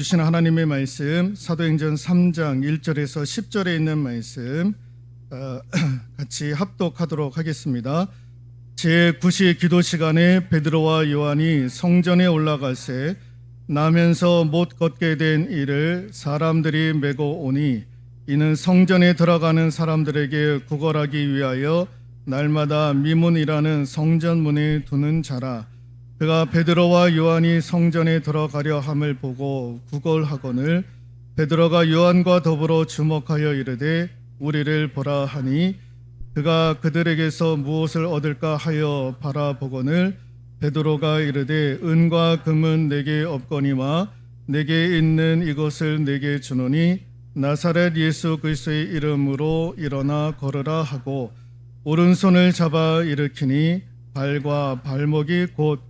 주신 하나님의 말씀 사도행전 3장 1절에서 10절에 있는 말씀 어, 같이 합독하도록 하겠습니다. 제 9시 기도 시간에 베드로와 요한이 성전에 올라갈새 나면서 못 걷게 된 이를 사람들이 메고 오니 이는 성전에 들어가는 사람들에게 구걸하기 위하여 날마다 미문이라는 성전 문에 두는 자라 그가 베드로와 요한이 성전에 들어가려 함을 보고 구걸하거늘 베드로가 요한과 더불어 주목하여 이르되 우리를 보라 하니 그가 그들에게서 무엇을 얻을까 하여 바라보거늘 베드로가 이르되 은과 금은 내게 없거니와 내게 있는 이것을 내게 주노니 나사렛 예수 그리스도의 이름으로 일어나 걸으라 하고 오른손을 잡아 일으키니 발과 발목이 곧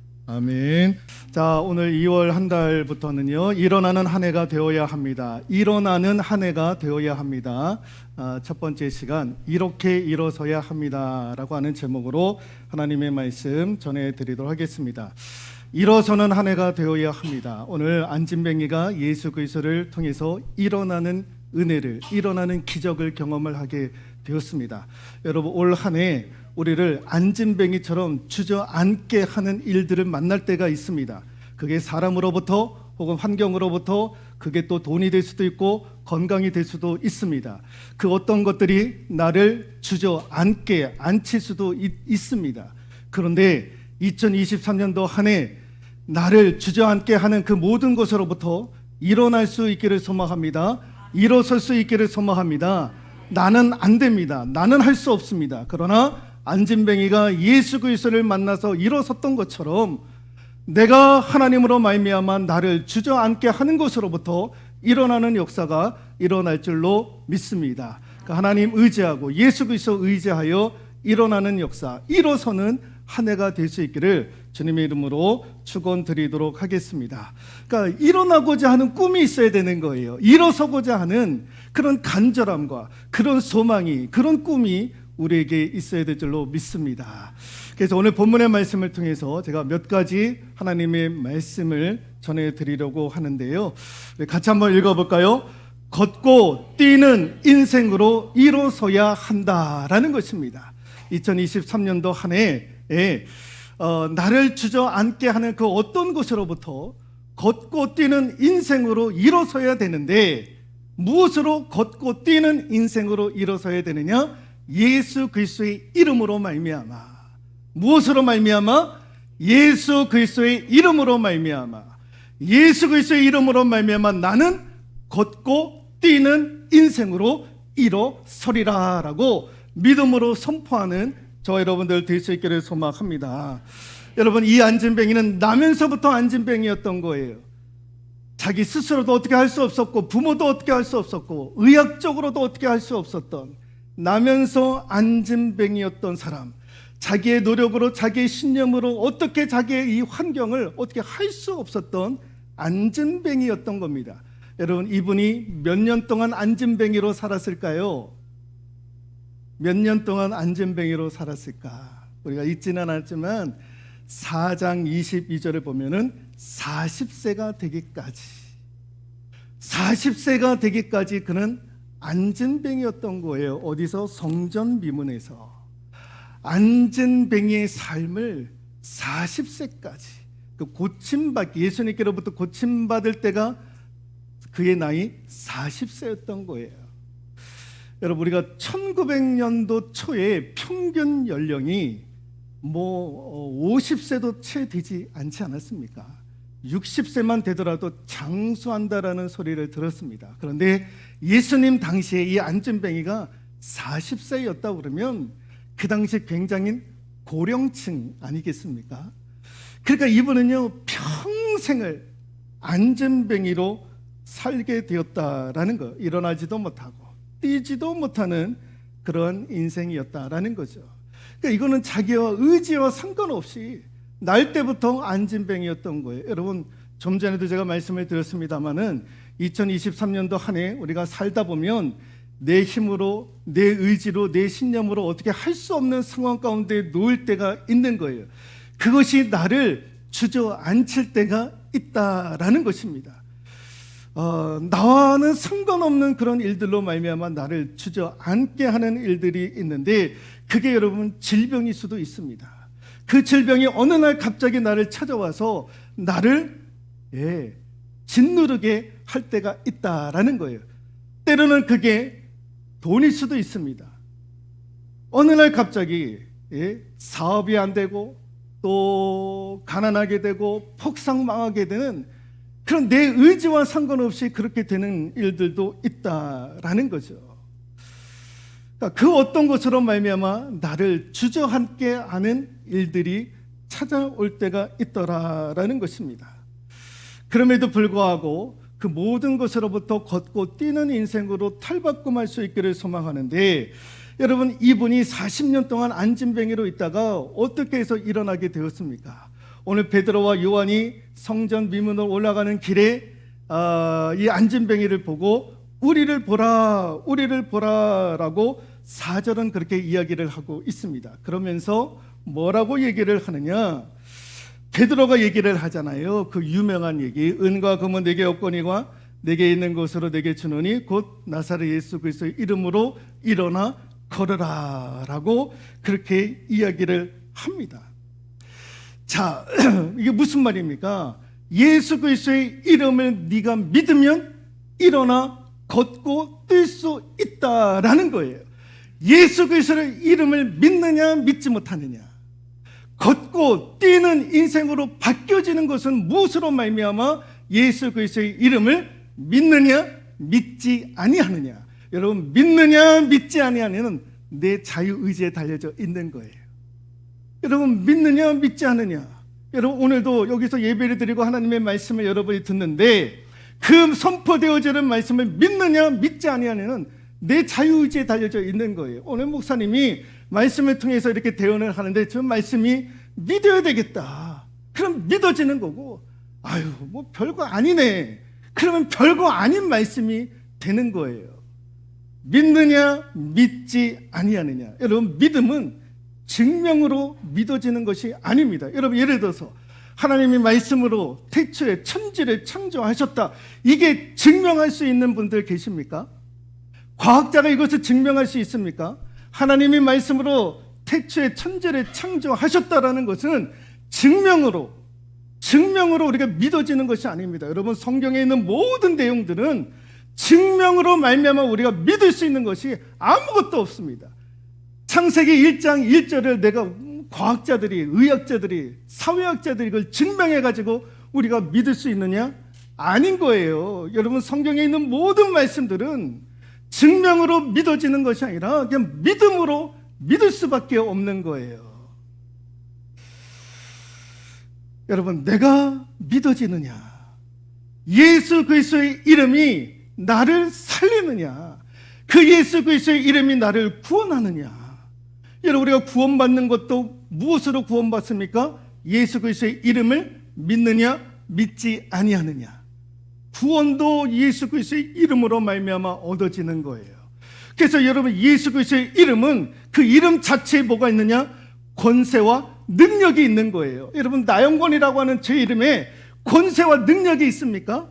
아멘. 자, 오늘 2월 한 달부터는요, 일어나는 한 해가 되어야 합니다. 일어나는 한 해가 되어야 합니다. 아, 첫 번째 시간, 이렇게 일어서야 합니다. 라고 하는 제목으로 하나님의 말씀 전해드리도록 하겠습니다. 일어서는 한 해가 되어야 합니다. 오늘 안진뱅이가 예수 그리스도를 통해서 일어나는 은혜를, 일어나는 기적을 경험을 하게 되었습니다. 여러분, 올 한 해 우리를 안진뱅이처럼 주저앉게 하는 일들을 만날 때가 있습니다. 그게 사람으로부터 혹은 환경으로부터 그게 또 돈이 될 수도 있고 건강이 될 수도 있습니다. 그 어떤 것들이 나를 주저앉게 앉힐 수도 있, 있습니다. 그런데 2023년도 한 해 나를 주저앉게 하는 그 모든 것으로부터 일어날 수 있기를 소망합니다. 일어설 수 있기를 소망합니다. 나는 안 됩니다. 나는 할 수 없습니다. 그러나 안진뱅이가 예수 그리스도를 만나서 일어섰던 것처럼 내가 하나님으로 말미암아 나를 주저앉게 하는 것으로부터 일어나는 역사가 일어날 줄로 믿습니다. 그러니까 하나님 의지하고 예수 그리스도 의지하여 일어나는 역사, 일어서는 한 해가 될 수 있기를 주님의 이름으로 축원드리도록 하겠습니다. 그러니까 일어나고자 하는 꿈이 있어야 되는 거예요. 일어서고자 하는 그런 간절함과 그런 소망이 그런 꿈이 우리에게 있어야 될 줄로 믿습니다. 그래서 오늘 본문의 말씀을 통해서 제가 몇 가지 하나님의 말씀을 전해 드리려고 하는데요. 같이 한번 읽어 볼까요? 걷고 뛰는 인생으로 일어서야 한다라는 것입니다. 2023년도 한 해에 어, 나를 주저앉게 하는 그 어떤 것으로부터 걷고 뛰는 인생으로 일어서야 되는데 무엇으로 걷고 뛰는 인생으로 일어서야 되느냐? 예수 그리스도의 이름으로 말미암아. 무엇으로 말미암아? 예수 그리스도의 이름으로 말미암아. 예수 그리스도의 이름으로 말미암아 나는 걷고 뛰는 인생으로 일어서리라라고 믿음으로 선포하는 저 여러분들 될 수 있기를 소망합니다. 여러분 이 안진뱅이는 나면서부터 안진뱅이였던 거예요. 자기 스스로도 어떻게 할 수 없었고 부모도 어떻게 할 수 없었고 의학적으로도 어떻게 할 수 없었던 나면서 안진뱅이였던 사람. 자기의 노력으로 자기의 신념으로 어떻게 자기의 이 환경을 어떻게 할 수 없었던 안진뱅이였던 겁니다. 여러분 이분이 몇 년 동안 안진뱅이로 살았을까요? 몇 년 동안 안진뱅이로 살았을까? 우리가 잊지는 않았지만 4장 22절을 보면은 40세가 되기까지 40세가 되기까지 그는 안진뱅이였던 거예요. 어디서 성전 미문에서 안진뱅이의 삶을 40세까지 그 고침받 예수님께로부터 고침받을 때가 그의 나이 40세였던 거예요. 여러분 우리가 1900년도 초에 평균 연령이 뭐 50세도 채 되지 않지 않았습니까? 60세만 되더라도 장수한다라는 소리를 들었습니다. 그런데 예수님 당시에 이 안진뱅이가 40세였다 그러면 그 당시 굉장히 고령층 아니겠습니까? 그러니까 이분은요 평생을 안진뱅이로 살게 되었다라는 거. 일어나지도 못하고 뛰지도 못하는 그런 인생이었다라는 거죠. 그러니까 이거는 자기와 의지와 상관없이 날 때부터 안진뱅이였던 거예요. 여러분 좀 전에도 제가 말씀을 드렸습니다마는 2023년도 한 해 우리가 살다 보면 내 힘으로 내 의지로 내 신념으로 어떻게 할 수 없는 상황 가운데 놓일 때가 있는 거예요. 그것이 나를 주저앉힐 때가 있다라는 것입니다. 어, 나와는 상관없는 그런 일들로 말미암아 나를 주저앉게 하는 일들이 있는데 그게 여러분 질병일 수도 있습니다. 그 질병이 어느 날 갑자기 나를 찾아와서 나를 예, 짓누르게 할 때가 있다라는 거예요. 때로는 그게 돈일 수도 있습니다. 어느 날 갑자기 예, 사업이 안 되고 또 가난하게 되고 폭삭 망하게 되는 그런 내 의지와 상관없이 그렇게 되는 일들도 있다라는 거죠. 그러니까 그 어떤 것으로 말미암아 나를 주저앉게 하는 일들이 찾아올 때가 있더라라는 것입니다. 그럼에도 불구하고 그 모든 것으로부터 걷고 뛰는 인생으로 탈바꿈할 수 있기를 소망하는데 여러분 이분이 40년 동안 안진뱅이로 있다가 어떻게 해서 일어나게 되었습니까? 오늘 베드로와 요한이 성전 미문으로 올라가는 길에 아, 이 안진뱅이를 보고 우리를 보라 우리를 보라라고 사절은 그렇게 이야기를 하고 있습니다. 그러면서 뭐라고 얘기를 하느냐? 베드로가 얘기를 하잖아요. 그 유명한 얘기. 은과 금은 내게 없거니와 내게 있는 것으로 내게 주노니 곧 나사렛 예수 그리스도의 이름으로 일어나 걸으라라고 그렇게 이야기를 합니다. 자, 이게 무슨 말입니까? 예수 그리스도의 이름을 네가 믿으면 일어나 걷고 뛸 수 있다라는 거예요. 예수 그리스도의 이름을 믿느냐 믿지 못하느냐. 걷고 뛰는 인생으로 바뀌어지는 것은 무엇으로 말미암아 예수 그리스도의 이름을 믿느냐 믿지 아니하느냐. 여러분 믿느냐 믿지 아니하냐는 내 자유 의지에 달려져 있는 거예요. 여러분 믿느냐 믿지 않느냐. 여러분 오늘도 여기서 예배를 드리고 하나님의 말씀을 여러분이 듣는데 그 선포되어지는 말씀을 믿느냐 믿지 아니하냐는 내 자유 의지에 달려져 있는 거예요. 오늘 목사님이 말씀을 통해서 이렇게 대언을 하는데 저 말씀이 믿어야 되겠다. 그럼 믿어지는 거고 아유 뭐 별거 아니네. 그러면 별거 아닌 말씀이 되는 거예요. 믿느냐 믿지 아니하느냐. 여러분 믿음은 증명으로 믿어지는 것이 아닙니다. 여러분 예를 들어서 하나님이 말씀으로 태초에 천지를 창조하셨다. 이게 증명할 수 있는 분들 계십니까? 과학자가 이것을 증명할 수 있습니까? 하나님이 말씀으로 태초에 천지를 창조하셨다라는 것은 증명으로 증명으로 우리가 믿어지는 것이 아닙니다. 여러분 성경에 있는 모든 내용들은 증명으로 말미암아 우리가 믿을 수 있는 것이 아무것도 없습니다. 창세기 1장 1절을 내가 과학자들이 의학자들이 사회학자들이 이걸 증명해 가지고 우리가 믿을 수 있느냐? 아닌 거예요. 여러분 성경에 있는 모든 말씀들은 증명으로 믿어지는 것이 아니라 그냥 믿음으로 믿을 수밖에 없는 거예요. 여러분 내가 믿어지느냐? 예수 그리스도의 이름이 나를 살리느냐? 그 예수 그리스도의 이름이 나를 구원하느냐? 여러분 우리가 구원받는 것도 무엇으로 구원받습니까? 예수 그리스도의 이름을 믿느냐 믿지 아니하느냐. 구원도 예수 그리스도의 이름으로 말미암아 얻어지는 거예요. 그래서 여러분 예수 그리스도의 이름은 그 이름 자체에 뭐가 있느냐? 권세와 능력이 있는 거예요. 여러분 나영권이라고 하는 제 이름에 권세와 능력이 있습니까?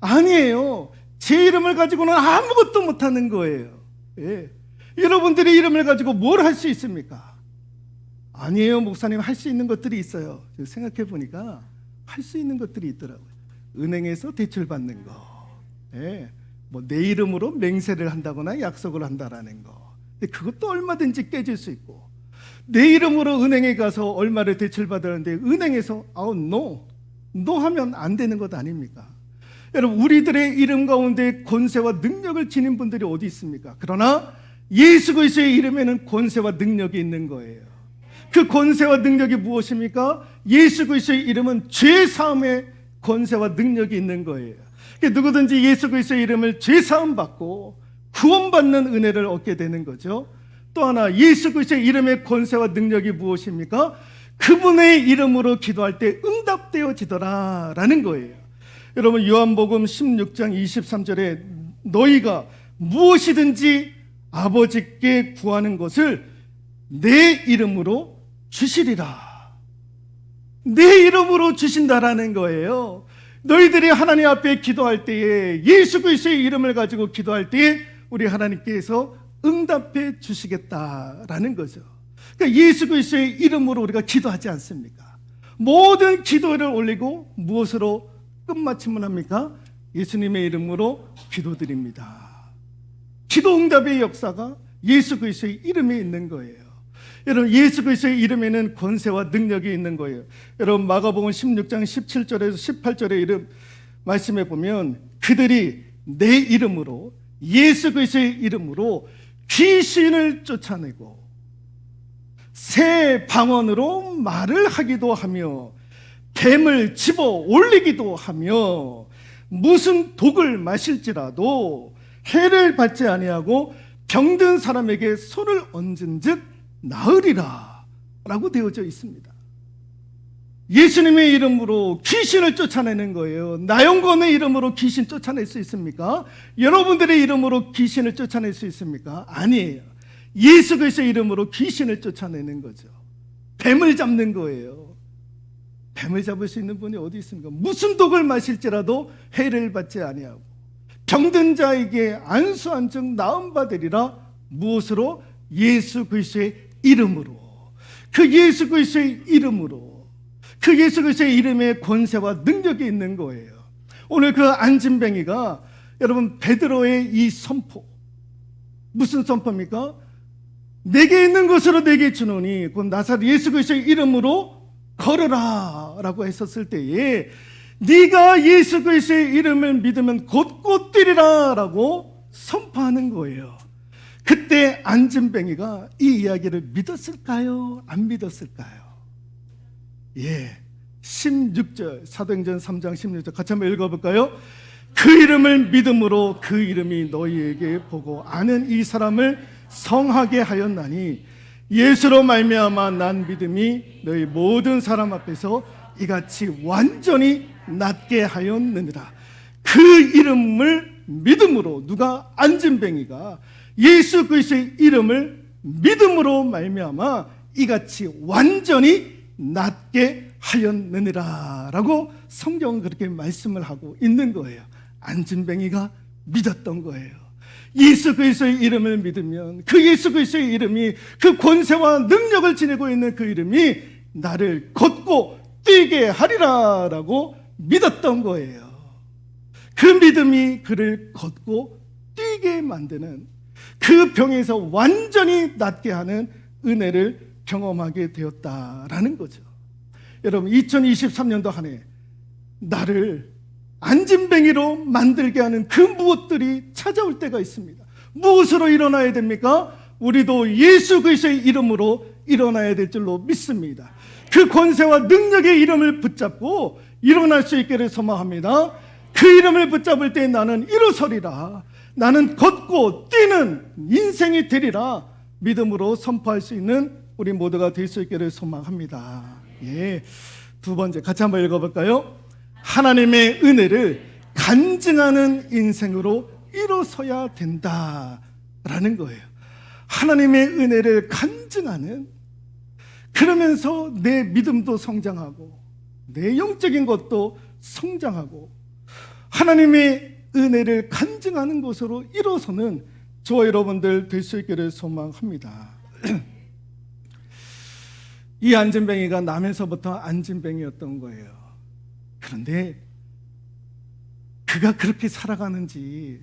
아니에요. 제 이름을 가지고는 아무것도 못하는 거예요. 예. 여러분들의 이름을 가지고 뭘 할 수 있습니까? 아니에요, 목사님. 할 수 있는 것들이 있어요. 생각해 보니까 할 수 있는 것들이 있더라고요. 은행에서 대출 받는 거. 예. 뭐내 이름으로 맹세를 한다거나 약속을 한다라는 거. 근데 그것도 얼마든지 깨질 수 있고. 내 이름으로 은행에 가서 얼마를 대출 받았는데 은행에서 아우 노. 노 하면 안 되는 것 아닙니까? 여러분 우리들의 이름 가운데 권세와 능력을 지닌 분들이 어디 있습니까? 그러나 예수 그리스도의 이름에는 권세와 능력이 있는 거예요. 그 권세와 능력이 무엇입니까? 예수 그리스도의 이름은 죄 사함의 권세와 능력이 있는 거예요. 그러니까 누구든지 예수 그리스도의 이름을 죄 사함 받고 구원받는 은혜를 얻게 되는 거죠. 또 하나 예수 그리스도의 이름의 권세와 능력이 무엇입니까? 그분의 이름으로 기도할 때 응답되어지더라라는 거예요. 여러분 요한복음 16장 23절에 너희가 무엇이든지 아버지께 구하는 것을 내 이름으로 주시리라. 내 이름으로 주신다라는 거예요. 너희들이 하나님 앞에 기도할 때에 예수 그리스도의 이름을 가지고 기도할 때에 우리 하나님께서 응답해 주시겠다라는 거죠. 그러니까 예수 그리스도의 이름으로 우리가 기도하지 않습니까? 모든 기도를 올리고 무엇으로 끝마침을 합니까? 예수님의 이름으로 기도드립니다. 기도 응답의 역사가 예수 그리스도의 이름에 있는 거예요. 여러분 예수 그리스도의 이름에는 권세와 능력이 있는 거예요. 여러분 마가복음 16장 17절에서 18절의 이름 말씀해 보면 그들이 내 이름으로 예수 그리스도의 이름으로 귀신을 쫓아내고 새 방언으로 말을 하기도 하며 뱀을 집어 올리기도 하며 무슨 독을 마실지라도 해를 받지 아니하고 병든 사람에게 손을 얹은 즉 나으리라 라고 되어져 있습니다. 예수님의 이름으로 귀신을 쫓아내는 거예요. 나영권의 이름으로 귀신 쫓아낼 수 있습니까? 여러분들의 이름으로 귀신을 쫓아낼 수 있습니까? 아니에요. 예수 그리스도의 이름으로 귀신을 쫓아내는 거죠. 뱀을 잡는 거예요. 뱀을 잡을 수 있는 분이 어디 있습니까? 무슨 독을 마실지라도 해를 받지 아니하고 병든 자에게 안수한 즉 나음 받으리라 무엇으로 예수 그리스도의 이름으로 그 예수 그리스도의 이름으로 그 예수 그리스도의 이름에 권세와 능력이 있는 거예요. 오늘 그 안진뱅이가 여러분 베드로의 이 선포 무슨 선포입니까? 내게 있는 것으로 내게 주노니 그 나사렛 예수 그리스도의 이름으로 걸으라라고 했었을 때에 네가 예수 그리스도의 이름을 믿으면 곧곧 뛰리라라고 선포하는 거예요. 그때 안진뱅이가 이 이야기를 믿었을까요? 안 믿었을까요? 예. 16절 사도행전 3장 16절 같이 한번 읽어볼까요? 그 이름을 믿음으로 그 이름이 너희에게 보고 아는 이 사람을 성하게 하였나니 예수로 말미암아 난 믿음이 너희 모든 사람 앞에서 이같이 완전히 낫게 하였느니라. 그 이름을 믿음으로 누가 안진뱅이가 예수 그리스도의 이름을 믿음으로 말미암아 이같이 완전히 낫게 하였느니라라고 성경은 그렇게 말씀을 하고 있는 거예요. 안진뱅이가 믿었던 거예요. 예수 그리스도의 이름을 믿으면 그 예수 그리스도의 이름이 그 권세와 능력을 지니고 있는 그 이름이 나를 걷고 뛰게 하리라라고 믿었던 거예요. 그 믿음이 그를 걷고 뛰게 만드는 그 병에서 완전히 낫게 하는 은혜를 경험하게 되었다라는 거죠. 여러분 2023년도 한 해 나를 안진뱅이로 만들게 하는 그 무엇들이 찾아올 때가 있습니다. 무엇으로 일어나야 됩니까? 우리도 예수 그리스도의 이름으로 일어나야 될 줄로 믿습니다. 그 권세와 능력의 이름을 붙잡고 일어날 수 있기를 소망합니다. 그 이름을 붙잡을 때 나는 일어서리라. 나는 걷고 뛰는 인생이 되리라. 믿음으로 선포할 수 있는 우리 모두가 될 수 있기를 소망합니다. 예. 두 번째 같이 한번 읽어볼까요? 하나님의 은혜를 간증하는 인생으로 일어서야 된다라는 거예요. 하나님의 은혜를 간증하는 그러면서 내 믿음도 성장하고 내 영적인 것도 성장하고 하나님의 은혜를 간증하는 것으로 일어서는 저와 여러분들 될수 있기를 소망합니다. 이 안진뱅이가 남에서부터 안진뱅이였던 거예요. 그런데 그가 그렇게 살아가는지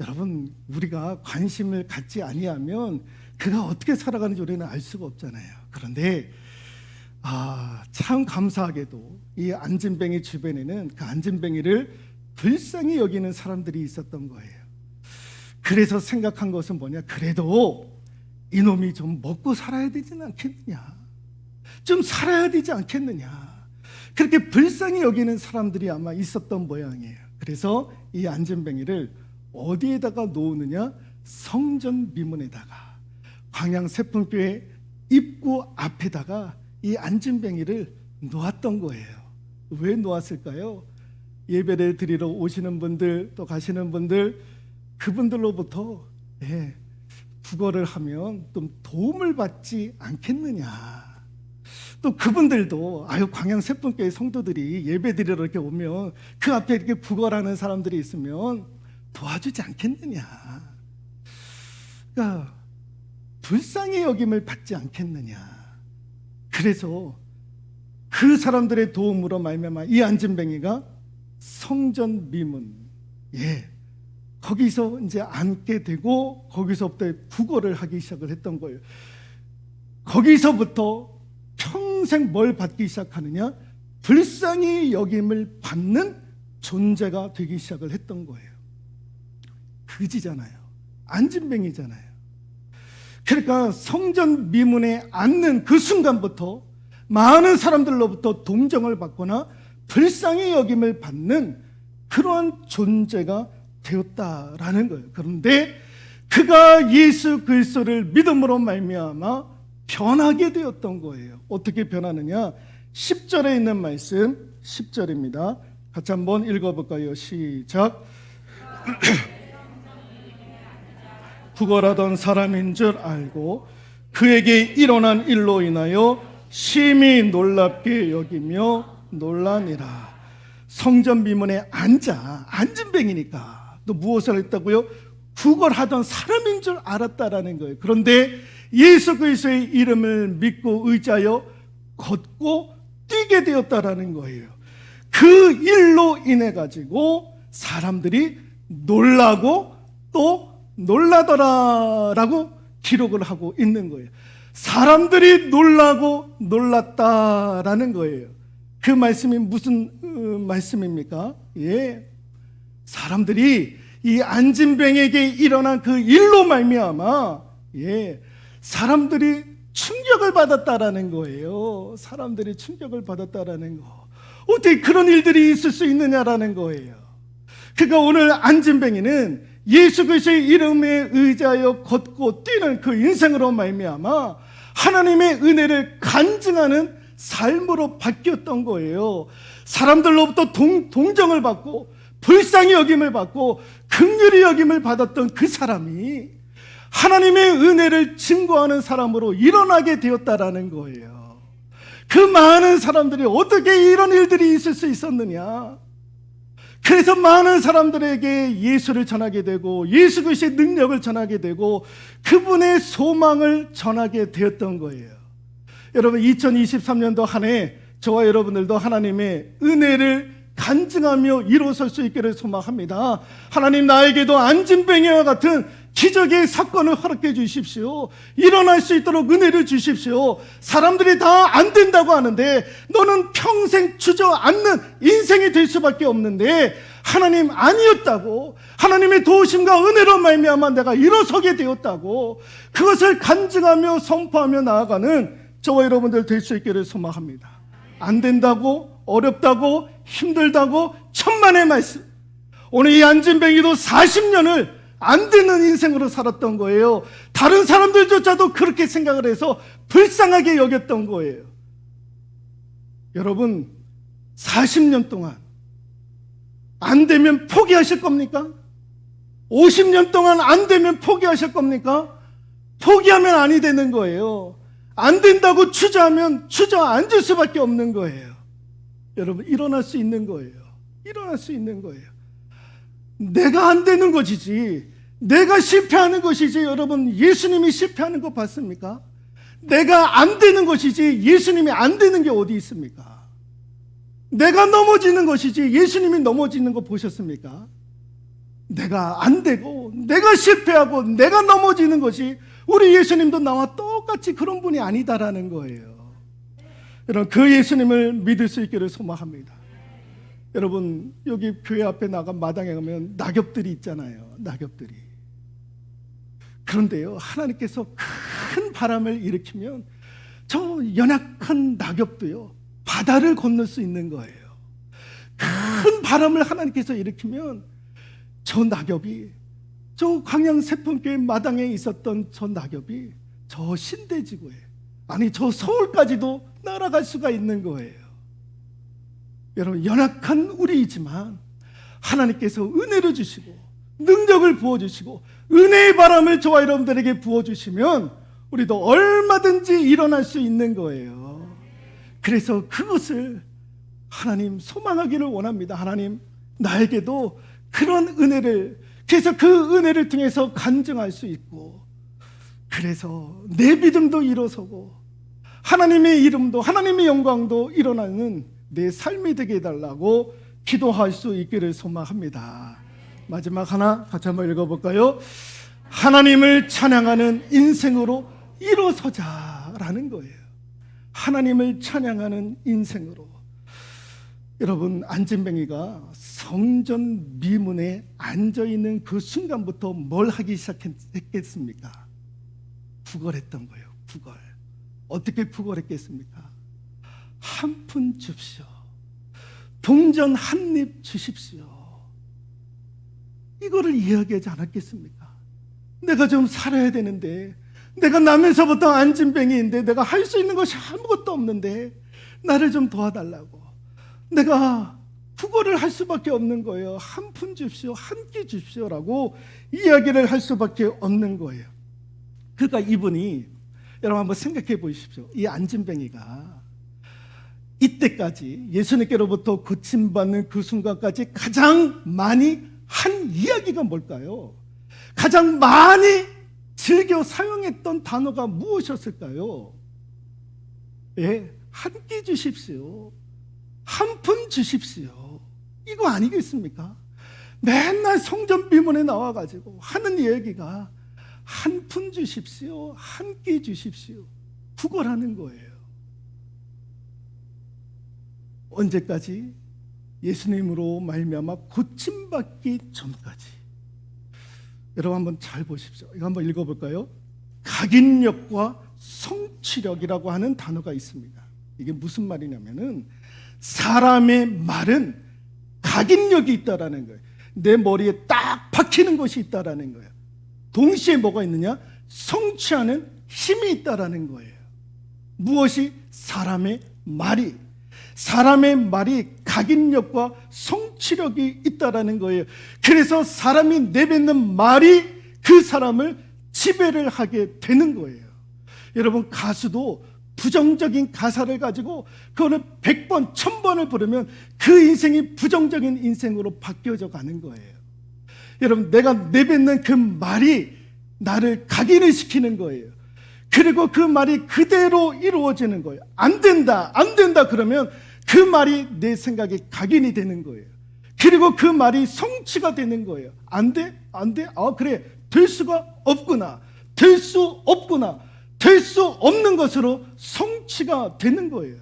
여러분 우리가 관심을 갖지 아니하면 그가 어떻게 살아가는지 우리는 알 수가 없잖아요. 그런데 아, 참 감사하게도 이 안진뱅이 주변에는 그 안진뱅이를 불쌍히 여기는 사람들이 있었던 거예요. 그래서 생각한 것은 뭐냐? 그래도 이놈이 좀 먹고 살아야 되지는 않겠느냐? 좀 살아야 되지 않겠느냐? 그렇게 불쌍히 여기는 사람들이 아마 있었던 모양이에요. 그래서 이 안전뱅이를 어디에다가 놓느냐? 성전 미문에다가 광양 세풍교회 입구 앞에다가 이 안전뱅이를 놓았던 거예요. 왜 놓았을까요? 예배를 드리러 오시는 분들 또 가시는 분들 그분들로부터 예, 국어를 하면 좀 도움을 받지 않겠느냐. 또 그분들도 아유 광양 세분교회 성도들이 예배 드리러 이렇게 오면 그 앞에 이렇게 구걸하는 사람들이 있으면 도와주지 않겠느냐. 그러니까 불쌍히 여김을 받지 않겠느냐. 그래서 그 사람들의 도움으로 말미암아 이 안진뱅이가 성전 미문 예 거기서 이제 앉게 되고 거기서부터 구걸을 하기 시작을 했던 거예요. 거기서부터 평생 뭘 받기 시작하느냐? 불쌍히 여김을 받는 존재가 되기 시작을 했던 거예요. 그지잖아요. 안진뱅이잖아요. 그러니까 성전 미문에 앉는 그 순간부터 많은 사람들로부터 동정을 받거나 불쌍히 여김을 받는 그러한 존재가 되었다라는 거예요. 그런데 그가 예수 그리스도를 믿음으로 말미암아 변하게 되었던 거예요. 어떻게 변하느냐? 10절에 있는 말씀 10절입니다. 같이 한번 읽어 볼까요? 시작. 구걸하던 사람인 줄 알고 그에게 일어난 일로 인하여 심히 놀랍게 여기며 놀라니라. 성전 미문에 앉아 앉은 뱅이니까 또 무엇을 했다고요? 구걸하던 사람인 줄 알았다라는 거예요. 그런데 예수 그리스도의 이름을 믿고 의지하여 걷고 뛰게 되었다라는 거예요. 그 일로 인해 가지고 사람들이 놀라고 또 놀라더라라고 기록을 하고 있는 거예요. 사람들이 놀라고 놀랐다라는 거예요. 그 말씀이 무슨 어, 말씀입니까? 예. 사람들이 이 안진뱅에게 일어난 그 일로 말미암아 예. 사람들이 충격을 받았다라는 거예요. 사람들이 충격을 받았다라는 거. 어떻게 그런 일들이 있을 수 있느냐라는 거예요. 그러니까 오늘 안진뱅이는 예수 그리스도의 이름에 의지하여 걷고 뛰는 그 인생으로 말미암아 하나님의 은혜를 간증하는 삶으로 바뀌었던 거예요. 사람들로부터 동, 동정을 받고 불쌍히 여김을 받고 극률이 여김을 받았던 그 사람이 하나님의 은혜를 증거하는 사람으로 일어나게 되었다라는 거예요. 그 많은 사람들이 어떻게 이런 일들이 있을 수 있었느냐? 그래서 많은 사람들에게 예수를 전하게 되고 예수 그리스도의 능력을 전하게 되고 그분의 소망을 전하게 되었던 거예요. 여러분 2023년도 한 해 저와 여러분들도 하나님의 은혜를 간증하며 일어설 수 있기를 소망합니다. 하나님 나에게도 안진뱅이와 같은 기적의 사건을 허락해 주십시오. 일어날 수 있도록 은혜를 주십시오. 사람들이 다 안 된다고 하는데 너는 평생 주저앉는 인생이 될 수밖에 없는데 하나님 아니었다고 하나님의 도우심과 은혜로 말미암아 내가 일어서게 되었다고 그것을 간증하며 선포하며 나아가는 저와 여러분들 될 수 있기를 소망합니다. 안 된다고 어렵다고 힘들다고 천만의 말씀. 오늘 이 안진뱅이도 40년을 안 되는 인생으로 살았던 거예요. 다른 사람들조차도 그렇게 생각을 해서 불쌍하게 여겼던 거예요. 여러분, 40년 동안 안 되면 포기하실 겁니까? 50년 동안 안 되면 포기하실 겁니까? 포기하면 아니 되는 거예요. 안 된다고 주저하면 주저앉을 수밖에 없는 거예요. 여러분, 일어날 수 있는 거예요. 일어날 수 있는 거예요. 내가 안 되는 것이지, 내가 실패하는 것이지, 여러분, 예수님이 실패하는 거 봤습니까? 내가 안 되는 것이지, 예수님이 안 되는 게 어디 있습니까? 내가 넘어지는 것이지, 예수님이 넘어지는 거 보셨습니까? 내가 안 되고, 내가 실패하고, 내가 넘어지는 것이, 우리 예수님도 나와 똑같이 그런 분이 아니다라는 거예요. 여러분, 그 예수님을 믿을 수 있기를 소망합니다. 여러분 여기 교회 앞에 나가 마당에 가면 낙엽들이 있잖아요. 낙엽들이. 그런데요 하나님께서 큰 바람을 일으키면 저 연약한 낙엽도요 바다를 건널 수 있는 거예요. 큰 바람을 하나님께서 일으키면 저 낙엽이 저 광양 세품교회 마당에 있었던 저 낙엽이 저 신대지구에 아니 저 서울까지도 날아갈 수가 있는 거예요. 여러분 연약한 우리이지만 하나님께서 은혜를 주시고 능력을 부어 주시고 은혜의 바람을 저와 여러분들에게 부어 주시면 우리도 얼마든지 일어날 수 있는 거예요. 그래서 그것을 하나님 소망하기를 원합니다. 하나님 나에게도 그런 은혜를 그래서 그 은혜를 통해서 간증할 수 있고 그래서 내 믿음도 일어서고 하나님의 이름도 하나님의 영광도 일어나는 내 삶이 되게 해달라고 기도할 수 있기를 소망합니다. 마지막 하나 같이 한번 읽어볼까요? 하나님을 찬양하는 인생으로 일어서자라는 거예요. 하나님을 찬양하는 인생으로. 여러분 안진뱅이가 성전 미문에 앉아 있는 그 순간부터 뭘 하기 시작했겠습니까? 구걸했던 거예요. 구걸. 어떻게 구걸했겠습니까? 한 푼 줍시오. 동전 한 입 주십시오. 이거를 이야기하지 않았겠습니까? 내가 좀 살아야 되는데, 내가 나면서부터 안진뱅이인데, 내가 할 수 있는 것이 아무것도 없는데, 나를 좀 도와달라고. 내가 구걸을 할 수밖에 없는 거예요. 한 푼 줍시오, 한 끼 줍시오라고 이야기를 할 수밖에 없는 거예요. 그러니까 이분이 여러분 한번 생각해 보십시오. 이 안진뱅이가 이때까지 예수님께로부터 고침받는 그 순간까지 가장 많이 한 이야기가 뭘까요? 가장 많이 즐겨 사용했던 단어가 무엇이었을까요? 예, 한 끼 주십시오. 한 푼 주십시오. 이거 아니겠습니까? 맨날 성전 비문에 나와가지고 하는 얘기가 한 푼 주십시오. 한 끼 주십시오. 구걸하는 거예요. 언제까지? 예수님으로 말미암아 고침받기 전까지. 여러분 한번 잘 보십시오. 이거 한번 읽어볼까요? 각인력과 성취력이라고 하는 단어가 있습니다. 이게 무슨 말이냐면은 사람의 말은 각인력이 있다라는 거예요. 내 머리에 딱 박히는 것이 있다라는 거예요. 동시에 뭐가 있느냐? 성취하는 힘이 있다라는 거예요. 무엇이 사람의 말이 사람의 말이 각인력과 성취력이 있다라는 거예요. 그래서 사람이 내뱉는 말이 그 사람을 지배를 하게 되는 거예요. 여러분 가수도 부정적인 가사를 가지고 그거를 100번, 1000번을 부르면 그 인생이 부정적인 인생으로 바뀌어져 가는 거예요. 여러분 내가 내뱉는 그 말이 나를 각인을 시키는 거예요. 그리고 그 말이 그대로 이루어지는 거예요. 안 된다, 안 된다 그러면 그 말이 내 생각에 각인이 되는 거예요. 그리고 그 말이 성취가 되는 거예요. 안 돼? 안 돼? 아, 그래. 될 수가 없구나. 될 수 없구나. 될 수 없는 것으로 성취가 되는 거예요.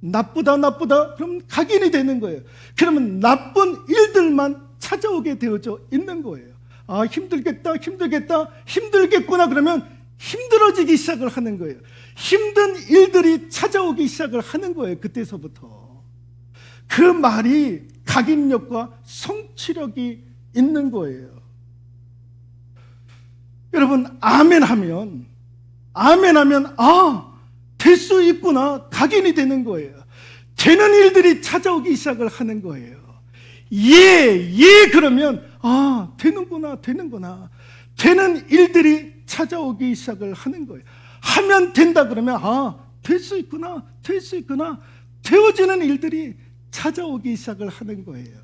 나쁘다, 나쁘다. 그럼 각인이 되는 거예요. 그러면 나쁜 일들만 찾아오게 되어져 있는 거예요. 아, 힘들겠다, 힘들겠다, 힘들겠구나. 그러면 힘들어지기 시작을 하는 거예요. 힘든 일들이 찾아오기 시작을 하는 거예요. 그때서부터. 그 말이 각인력과 성취력이 있는 거예요. 여러분, 아멘 하면, 아멘 하면, 아, 될 수 있구나. 각인이 되는 거예요. 되는 일들이 찾아오기 시작을 하는 거예요. 예, 예, 그러면, 아, 되는구나, 되는구나. 되는 일들이 찾아오기 시작을 하는 거예요. 하면 된다 그러면 아, 될 수 있구나. 될 수 있구나. 되어지는 일들이 찾아오기 시작을 하는 거예요.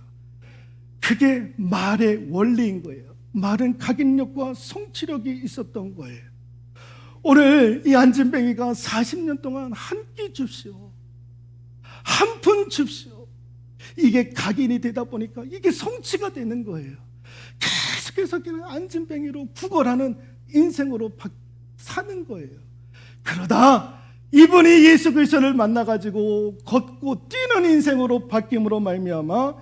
그게 말의 원리인 거예요. 말은 각인력과 성취력이 있었던 거예요. 오늘 이 안진뱅이가 40년 동안 한 끼 줍시오. 한 푼 줍시오. 이게 각인이 되다 보니까 이게 성취가 되는 거예요. 계속해서 그냥 안진뱅이로 구걸하는 인생으로 바, 사는 거예요. 그러다 이분이 예수 그리스도를 만나 가지고 걷고 뛰는 인생으로 바뀜으로 말미암아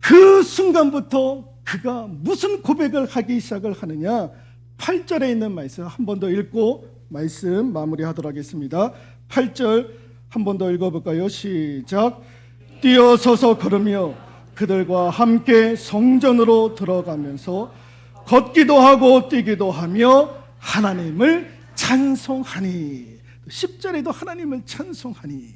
그 순간부터 그가 무슨 고백을 하기 시작을 하느냐? 8절에 있는 말씀 한 번 더 읽고 말씀 마무리하도록 하겠습니다. 8절 한 번 더 읽어 볼까요? 시작. 뛰어서서 걸으며 그들과 함께 성전으로 들어가면서 걷기도 하고 뛰기도 하며 하나님을 찬송하니 10절에도 하나님을 찬송하니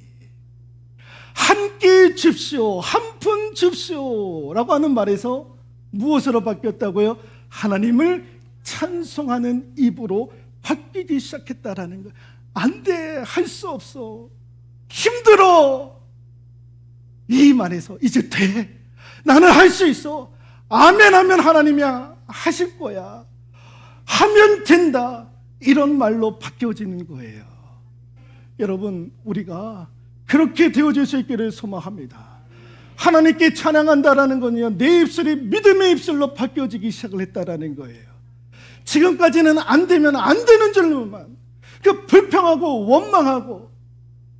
한 끼 줍시오 한 푼 줍시오 라고 하는 말에서 무엇으로 바뀌었다고요? 하나님을 찬송하는 입으로 바뀌기 시작했다라는 거. 안 돼, 할 수 없어. 힘들어. 이 말에서 이제 돼. 나는 할 수 있어. 아멘 하면 하나님이 하실 거야. 하면 된다. 이런 말로 바뀌어지는 거예요. 여러분, 우리가 그렇게 되어질 수 있기를 소망합니다. 하나님께 찬양한다라는 건요, 내 입술이 믿음의 입술로 바뀌어지기 시작을 했다라는 거예요. 지금까지는 안 되면 안 되는 줄로만, 그 불평하고 원망하고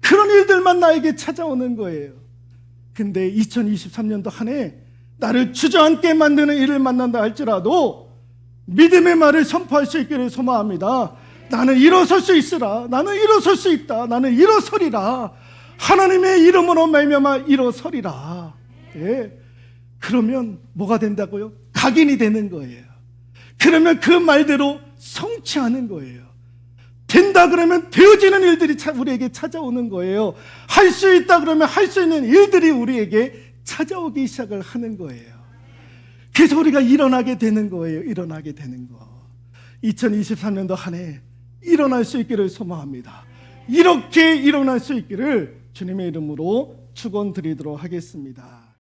그런 일들만 나에게 찾아오는 거예요. 근데 2023년도 한 해 나를 주저앉게 만드는 일을 만난다 할지라도 믿음의 말을 선포할 수 있기를 소망합니다. 나는 일어설 수 있으라. 나는 일어설 수 있다. 나는 일어서리라. 하나님의 이름으로 말미암아 일어서리라. 예. 그러면 뭐가 된다고요? 각인이 되는 거예요. 그러면 그 말대로 성취하는 거예요. 된다 그러면 되어지는 일들이 차- 우리에게 찾아오는 거예요. 할 수 있다 그러면 할 수 있는 일들이 우리에게 찾아오기 시작을 하는 거예요. 그래서 우리가 일어나게 되는 거예요. 일어나게 되는 거. 2023년도 한 해 일어날 수 있기를 소망합니다. 이렇게 일어날 수 있기를 주님의 이름으로 축원드리도록 하겠습니다.